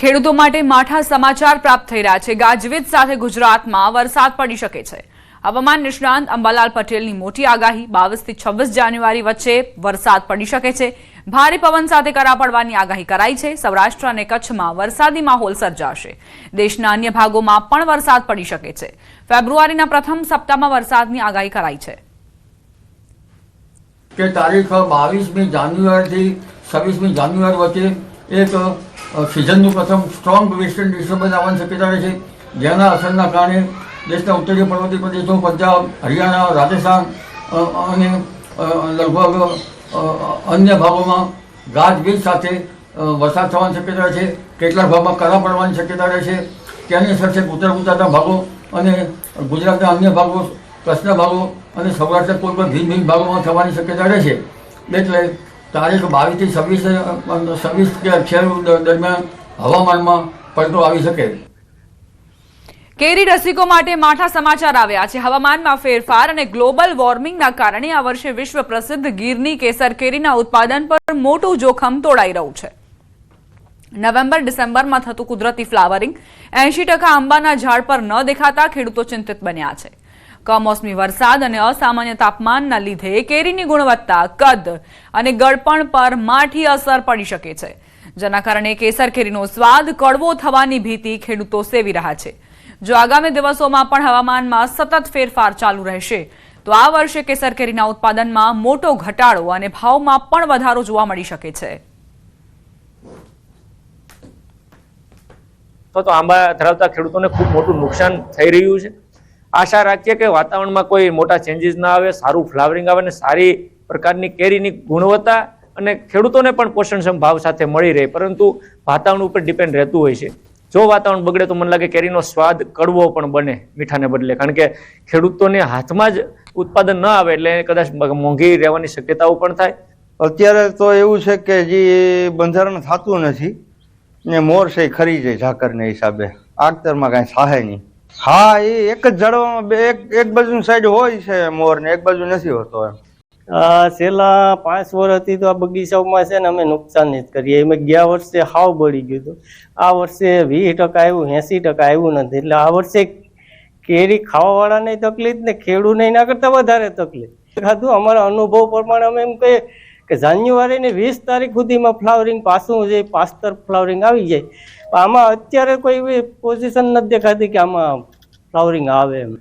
ખેડૂતો માટે માઠા સમાચાર પ્રાપ્ત થઈ રહ્યા છે. ગાજવીજ સાથે ગુજરાતમાં વરસાદ પડી શકે છે. હવામાન નિષ્ણાંત અંબાલાલ પટેલની મોટી આગાહી. બાવીસથી છવ્વીસ જાન્યુઆરી વચ્ચે વરસાદ પડી શકે છે. ભારે પવન સાથે કરા પડવાની આગાહી કરાઈ છે. સૌરાષ્ટ્ર અને કચ્છમાં વરસાદી માહોલ સર્જાશે. દેશના અન્ય ભાગોમાં પણ વરસાદ પડી શકે છે. ફેબ્રુઆરીના પ્રથમ સપ્તાહમાં વરસાદની આગાહી કરાઈ છે. તારીખ બાવીસમી જાન્યુઆરીથી છવ્વીસમી જાન્યુઆરી વચ્ચે એક સિઝનનું પ્રથમ સ્ટ્રોંગ વેસ્ટર્ન ડિસ્ટર્બન્સ આવવાની શક્યતા રહે છે જેના અસરના કારણે દેશના ઉત્તરીય પર્વતીય પ્રદેશો, પંજાબ, હરિયાણા, રાજસ્થાન અને લગભગ અન્ય ભાગોમાં ગાજવીજ સાથે વરસાદ થવાની શક્યતા રહે છે કેટલાક ભાગમાં કરા પડવાની શક્યતા રહે છે તેની છે ઉત્તર ગુજરાતના ભાગો અને ગુજરાતના અન્ય ભાગો, કચ્છના ભાગો અને સૌરાષ્ટ્રના કોઈ પણ ભિન્ન ભિન્ન ભાગોમાં થવાની શક્યતા રહે છે એટલે તારીખ બાવીસથી છવ્વીસ છવ્વીસ કે અઠ્યાવીસ દરમિયાન હવામાનમાં પલટો આવી શકે. કેરી રસિકો માટે માઠા સમાચાર આવ્યા છે. હવામાનમાં ફેરફાર અને ગ્લોબલ વોર્મિંગના કારણે આ વર્ષે વિશ્વ પ્રસિદ્ધ ગીરની કેસર કેરીના ઉત્પાદન પર મોટું જોખમ તોડાઈ રહ્યું છે. નવેમ્બર, ડિસેમ્બરમાં થતું કુદરતી ફ્લાવરિંગ એંશી ટકા આંબાના ઝાડ પર ન દેખાતા ખેડૂતો ચિંતિત બન્યા છે. કમોસમી વરસાદ અને અસામાન્ય તાપમાનના લીધે કેરીની ગુણવત્તા કદ અને ગળપણ પર માઠી અસર પડી શકે છે. જેના કારણે કેસર કેરીનો સ્વાદ કડવો થવાની ભીતિ ખેડૂતો સેવી રહ્યા છે. જો આગામી દિવસોમાં પણ હવામાનમાં સતત ફેરફાર ચાલુ રહેશે, તો આ વર્ષે કેસર કેરીના ઉત્પાદનમાં મોટો ઘટાડો અને ભાવમાં પણ વધારો જોવા મળી શકે છે. તો આંબા ધરાવતા ખેડૂતોને ખૂબ મોટું નુકસાન થઈ રહ્યું છે. આશા રાખીએ કે વાતાવરણમાં કોઈ મોટા ચેન્જીસ ના આવે, સારું ફ્લાવરિંગ આવે અને સારી પ્રકારની કેરીની ગુણવત્તા અને ખેડૂતોને પણ પોષણક્ષમ ભાવ સાથે મળી રહે. પરંતુ વાતાવરણ ઉપર ડિપેન્ડ રહેતું હોય છે. જો વાતાવરણ બગડે તો મને લાગે કેરીનો સ્વાદ કડવો પણ બને મીઠાને બદલે. કારણ કે ખેડૂતોને હાથમાં જ ઉત્પાદન ન આવે એટલે કદાચ મોંઘી રહેવાની શક્યતાઓ પણ થાય. અત્યારે તો એવું છે કે જે બંધારણ થતું નથી ને મોર છે ખરી જાય ઝાકરને હિસાબે. આગતરમાં કાંઈ થાય નહીં. હા, એ એક જ ઝાડવામાં બે, એક એક બાજુ સાઈડ હોય છે મોર ને એક બાજુ નથી હોતો એમ. છેલ્લા પાંચ વર્ષથી તો આ બગીચાઓમાં છે ને અમે નુકસાન જ કરીએ. એમાં ગયા વર્ષે હાવ બળી ગયું હતું. આ વર્ષે વીસ ટકા આવ્યું, એંસી ટકા આવ્યું નથી. એટલે આ વર્ષે કેરી ખાવાવાળાને તકલીફ ને ખેડૂને એના કરતાં વધારે તકલીફ. ખાધું. અમારા અનુભવ પ્રમાણે અમે એમ કહીએ કે જાન્યુઆરીની વીસ તારીખ સુધીમાં ફ્લાવરિંગ પાછું જે પાસ્તર ફ્લાવરિંગ આવી જાય આમાં અત્યારે કોઈ એવી પોઝિશન નથી દેખાતી કે આમાં ફ્લાવરિંગ આવે એમ.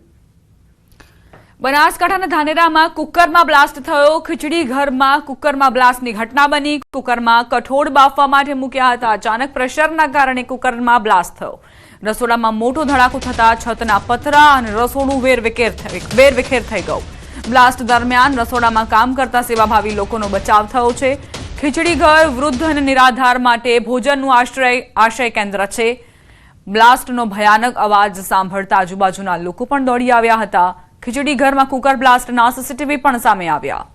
બનાસકાંઠાના ધાનેરામાં કુકરમાં બ્લાસ્ટ થયો. ખીચડી ઘરમાં કુકરમાં બ્લાસ્ટની ઘટના બની. કુકરમાં કઠોળ બાફવા માટે મૂક્યા હતા. અચાનક પ્રેશરના કારણે કુકરમાં બ્લાસ્ટ થયો. રસોડામાં મોટો ધડાકો થતા છતના પતરા અને રસોડું વેરવિખેર વેરવિખેર થઈ ગયું. બ્લાસ્ટ દરમિયાન રસોડામાં કામ કરતા સેવાભાવી લોકોનો બચાવ થયો છે. ખીચડી ઘર, વૃદ્ધ અને નિરાધાર માટે ભોજનનું આશ્રય આશ્રય કેન્દ્ર છે. બ્લાસ્ટનો ભયાનક અવાજ સાંભળતા આજુબાજુના લોકો પણ દોડી આવ્યા હતા. ખીચડી ઘરમાં કુકર બ્લાસ્ટના સીસીટીવી પણ સામે આવ્યા.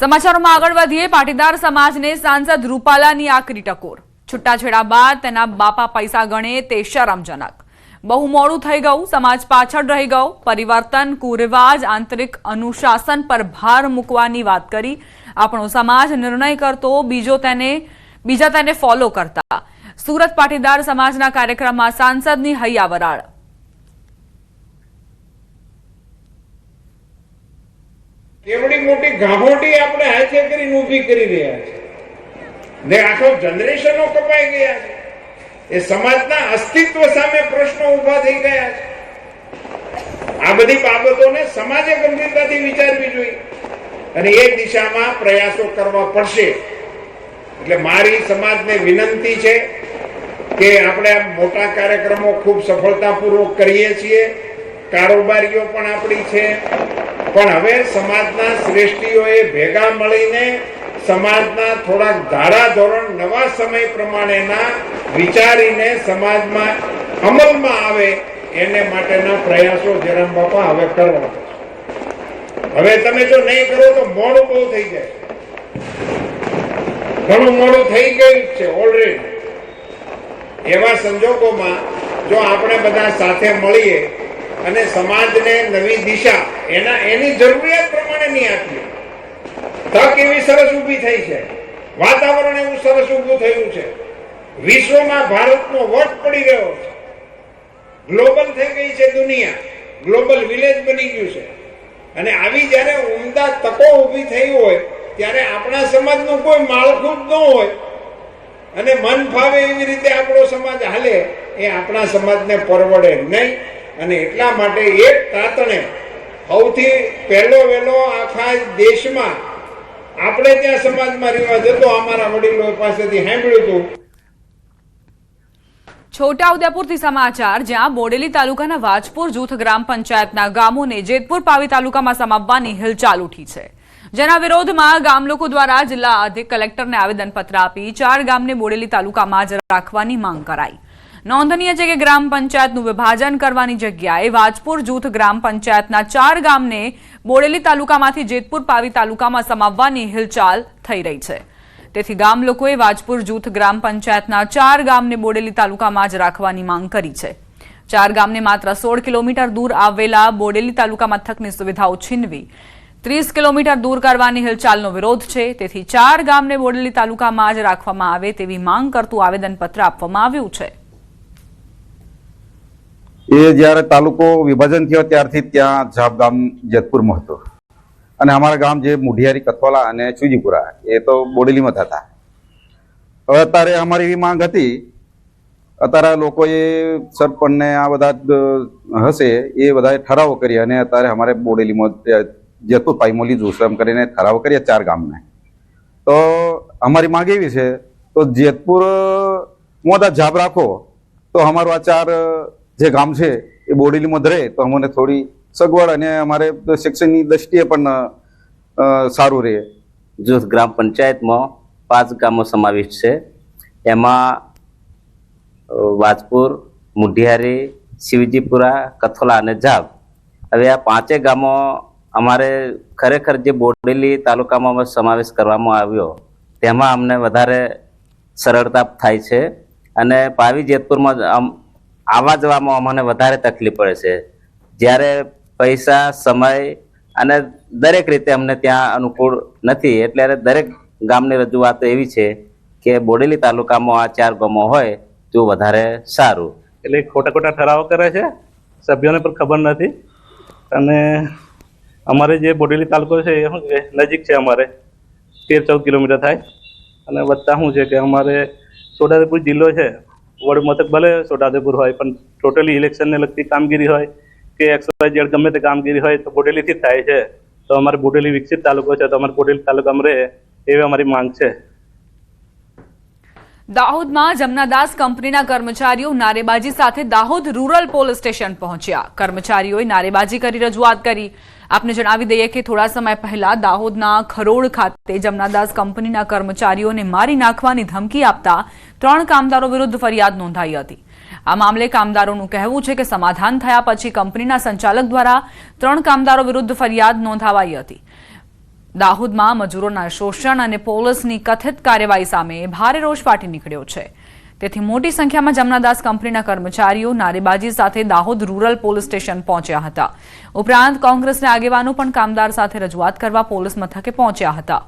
સમાચારોમાં આગળ વધીએ. પાટીદાર સમાજને સાંસદ રૂપાલાની આકરી ટકોર. છૂટાછેડા બાદ તેના બાપા પૈસા ગણે તે શરમજનક. બહુ મોડું થઈ ગયું, સમાજ પાછળ રહી ગયો. પરિવર્તન, કુરિવાજ, આંતરિક અનુશાસન પર ભાર મૂકવાની વાત કરી. આપણો સમાજ નિર્ણય કરતો, બીજો તેને, બીજા તેને ફોલો કરતા. સુરત પાટીદાર સમાજના કાર્યક્રમમાં સાંસદની હૈયાવરાળ. એવડી મોટી ગાભોટી આપણે હાથે ઊભી કરી રહ્યા છે ને આખો જનરેશનો કપાઈ ગયા છે. એ સમાજના અસ્તિત્વ સામે પ્રશ્નો ઊભા થઈ ગયા છે. આ બધી બાબતોને સમાજે ગંભીરતાથી વિચારવી જોઈએ. અને એ દિશામાં પ્રયાસો કરવા પડશે. એટલે મારી સમાજને વિનંતી છે કે આપણે આ મોટા કાર્યક્રમો ખૂબ સફળતાપૂર્વક કરીએ છીએ. કારોબારીઓ પણ આપણી છે. પણ હવે સમાજના શ્રેષ્ઠીઓએ ભેગા મળીને સમાજના થોડાક ધારા ધોરણ નવા સમય પ્રમાણેના વિચારીને સમાજમાં અમલમાં આવે એને માટેના પ્રયાસો જયરામ બાપા હવે કરવા હવે તમે જો નહીં કરો તો મોડું બહુ થઈ જાય. ઘણું મોડું થઈ ગયું છે ઓલરેડી એવા સંજોગોમાં જો આપણે બધા સાથે મળીએ અને સમાજને નવી દિશા એના એની જરૂરિયાત પ્રમાણે નહીં આપીએ તક એવી સરસ ઊભી થઈ છે? વાતાવરણ એવું સરસ ઊભું થયું છે. વિશ્વમાં ભારતનો વટ પડી રહ્યો છે. ગ્લોબલ થઈ ગઈ છે દુનિયા. ગ્લોબલ વિલેજ બની ગયું છે. અને આવી જ્યારે ઉમદા તકો ઊભી થઈ હોય, ત્યારે આપણા સમાજનું કોઈ માળખું જ ન હોય. અને મન ફાવે એવી રીતે આપણો સમાજ હાલે, એ આપણા સમાજને પરવડે નહીં. અને એટલા માટે એક તાતણે સૌથી પહેલો વહેલો આખા દેશમાં આપણે ત્યાં સમાજમાં રિવાજ હતો અમારા વડીલો પાસેથી સાંભળ્યું હતું. છોટાઉદેપુરથી સમાચાર, જ્યાં બોડેલી તાલુકાના વાજપુર જૂથ ગ્રામ પંચાયતના ગામોને જેતપુર પાવી તાલુકામાં સમાવવાની હિલચાલ ઉઠી છે. જેના વિરોધમાં ગામલોકો દ્વારા જિલ્લા અધિક કલેક્ટરને આવેદનપત્ર આપી ચાર ગામને બોડેલી તાલુકામાં જ રાખવાની માંગ કરાઈ. નોંધનીય છે કે ગ્રામ પંચાયતનું વિભાજન કરવાની જગ્યાએ વાજપુર જૂથ ગ્રામ પંચાયતના ચાર ગામને બોડેલી તાલુકામાંથી જેતપુર પાવી તાલુકામાં સમાવવાની હિલચાલ થઈ રહી છે. તેથી ગામ લોકોએ વાજપુર જૂથ ગ્રામ પંચાયતના ચાર ગામને બોડેલી તાલુકામાં જ રાખવાની માંગ કરી છે. ચાર ગામને માત્ર સોળ કિલોમીટર દૂર આવેલા બોડેલી તાલુકા મથકની સુવિધાઓ છીનવી, ત્રીસ કિલોમીટર દૂર કરવાની હિલચાલનો વિરોધ છે. તેથી ચાર ગામને બોડેલી તાલુકામાં જ રાખવામાં આવે તેવી માંગ કરતું આવેદનપત્ર આપવામાં આવ્યું છે. એ જ્યારે તાલુકો વિભાજન થયો ત્યારથી ત્યાં જાપ ગામ જેતપુરમાં હતું અને અમારા ગામ જે મુઢિયારી કથોલા અને ચુજીપુરા એ તો બોડેલીમાં થતા હવે અત્યારે અમારી એવી માંગ હતી, અત્યારે લોકોએ સરપંચને આ બધા હશે, એ બધાએ ઠરાવો કરી અને અત્યારે અમારે બોડેલીમાં જેતપુર પાઇમોલી લીધું કરીને ઠરાવ કર્યા ચાર ગામને. તો અમારી માંગ એવી છે, તો જેતપુર મોદા જાબ રાખો, તો અમારું આ ચાર જે ગામ છે એ બોડેલીમાં રહે, તો અમને થોડી સગવડ અને અમારે શિક્ષણની દ્રષ્ટિએ પણ સારું રહે. જો ગ્રામ પંચાયતમાં પાંચ ગામો સમાવિષ્ટ છે, એમાં વાજપુર, મુઢિયારી શિવજીપુરા કથોલા અને જાબ હવે આ પાંચે ગામો અમારે ખરેખર જે બોડેલી તાલુકામાં સમાવેશ કરવામાં આવ્યો, તેમાં અમને વધારે સરળતા થાય છે. અને પાવી જેતપુરમાં આવવા જવામાં અમને વધારે તકલીફ પડે છે. જ્યારે પૈસા, સમય અને દરેક રીતે અમને ત્યાં અનુકૂળ નથી. એટલે દરેક ગામની રજૂઆત એવી છે કે બોડેલી તાલુકામાં આ ચાર ગામો હોય તો વધારે સારું. એટલે ખોટા ખોટા ઠરાવો કરે છે? સભ્યોને પણ ખબર નથી? અને અમારે જે બોડેલી તાલુકો છે એ શું કે નજીક છે અમારે. તેર ચૌદ કિલોમીટર થાય. અને વધતા શું છે કે અમારે છોટાઉદેપુર જિલ્લો છે. વડ મથક ભલે છોટાઉદેપુર હોય, પણ ટોટલી ઇલેક્શનને લગતી કામગીરી હોય કે એક્સો જેડ ગમે તે કામગીરી હોય તો બોડેલીથી જ થાય છે. તો અમારે બોડેલી વિકસિત તાલુકો છે, તો અમારે બોડેલી તાલુકામાં રહે એવી અમારી માંગ છે. દાહોદમાં જમનાદાસ કંપનીના કર્મચારીઓ નારેબાજી સાથે દાહોદ રૂરલ પોલીસ સ્ટેશન પહોંચ્યા. કર્મચારીઓએ નારેબાજી કરી રજૂઆત કરી. આપને જણાવી દઈએ કે થોડા સમય પહેલા દાહોદના ખરોડ ખાતે જમનાદાસ કંપનીના કર્મચારીઓને મારી નાખવાની ધમકી આપતા ત્રણ કામદારો વિરુદ્ધ ફરિયાદ નોંધાઈ હતી. આ મામલે કામદારોનું કહેવું છે કે સમાધાન થયા પછી કંપનીના સંચાલક દ્વારા ત્રણ કામદારો વિરુદ્ધ ફરિયાદ નોંધાવાઈ હતી. દાહોદમાં મજૂરોના શોષણ અને પોલીસની કથિત કાર્યવાહી સામે ભારે રોષ ફાટી નીકળ્યો છે. તેથી મોટી સંખ્યામાં જમનાદાસ કંપનીના કર્મચારીઓ નારેબાજી સાથે દાહોદ રૂરલ પોલીસ સ્ટેશન પહોંચ્યા હતા. ઉપરાંત કોંગ્રેસના આગેવાનો પણ કામદાર સાથે રજૂઆત કરવા પોલીસ મથકે પહોંચ્યા હતા.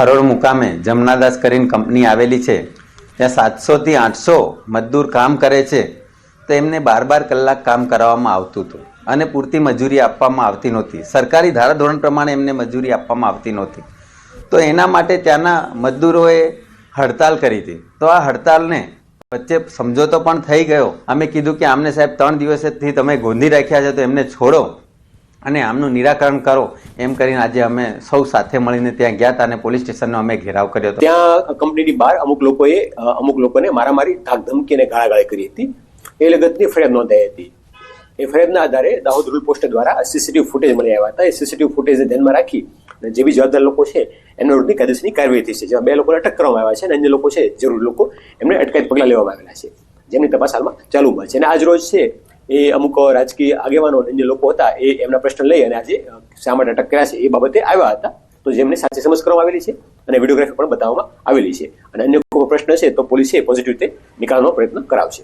હરોળ મુકામે જમનાદાસ કરીને કંપની આવેલી છે. ત્યાં સાતસોથી આઠસો મજદૂર કામ કરે છે. તો એમને બાર બાર કલાક કામ કરાવવામાં આવતું હતું. અને પૂરતી મજૂરી આપવામાં આવતી નહોતી. સરકારી ધારાધોરણ પ્રમાણે એમને મજૂરી આપવામાં આવતી નહોતી. તો એના માટે ત્યાંના મજદૂરોએ હડતાલ કરી હતી. તો આ હડતાલને વચ્ચે સમજોતો પણ થઈ ગયો. અમે કીધું કે આમને સાહેબ ત્રણ દિવસથી તમે ગોંધી રાખ્યા છે તો એમને છોડો અને આમનું નિરાકરણ કરો. એમ કરીને આજે અમે સૌ સાથે મળીને ત્યાં ગયા હતા અને પોલીસ સ્ટેશનનો અમે ઘેરાવ કર્યો હતો. ત્યાં કંપનીની બહાર અમુક લોકોએ અમુક લોકોને મારામારી ધાક ધમકી અને ગાળાગાળી કરી હતી. એ લગતની ફરિયાદ નોંધાઈ હતી. એ ફરિયાદના આધારે દાહોદ રૂલ પોસ્ટ દ્વારા સીસીટીવી ફૂટેજ મળી આવ્યા હતા. એ સીસીટીવી ફૂટેજને ધ્યાનમાં રાખી અને જે બી જવાબદાર લોકો છે, એમના વિરુદ્ધની કાયદેસરની કાર્યવાહી થઈ છે. જેમાં બે લોકોને અટક કરવામાં આવ્યા છે અને અન્ય લોકો છે, જરૂર લોકો એમને અટકાયત પગલાં લેવામાં આવેલા છે. જેમની તપાસ હાલમાં ચાલુમાં છે. અને આજ રોજ છે, એ અમુક રાજકીય આગેવાનો અને અન્ય લોકો હતા, એ એમના પ્રશ્ન લઈ અને આજે શા માટે અટક કર્યા છે એ બાબતે આવ્યા હતા. તો જેમને સાચી સમજ કરવામાં આવેલી છે અને વિડીયોગ્રાફી પણ બતાવવામાં આવેલી છે. અને અન્ય કોઈ પ્રશ્ન છે તો પોલીસે પોઝિટિવ રીતે નિકાલનો પ્રયત્ન કરાવશે.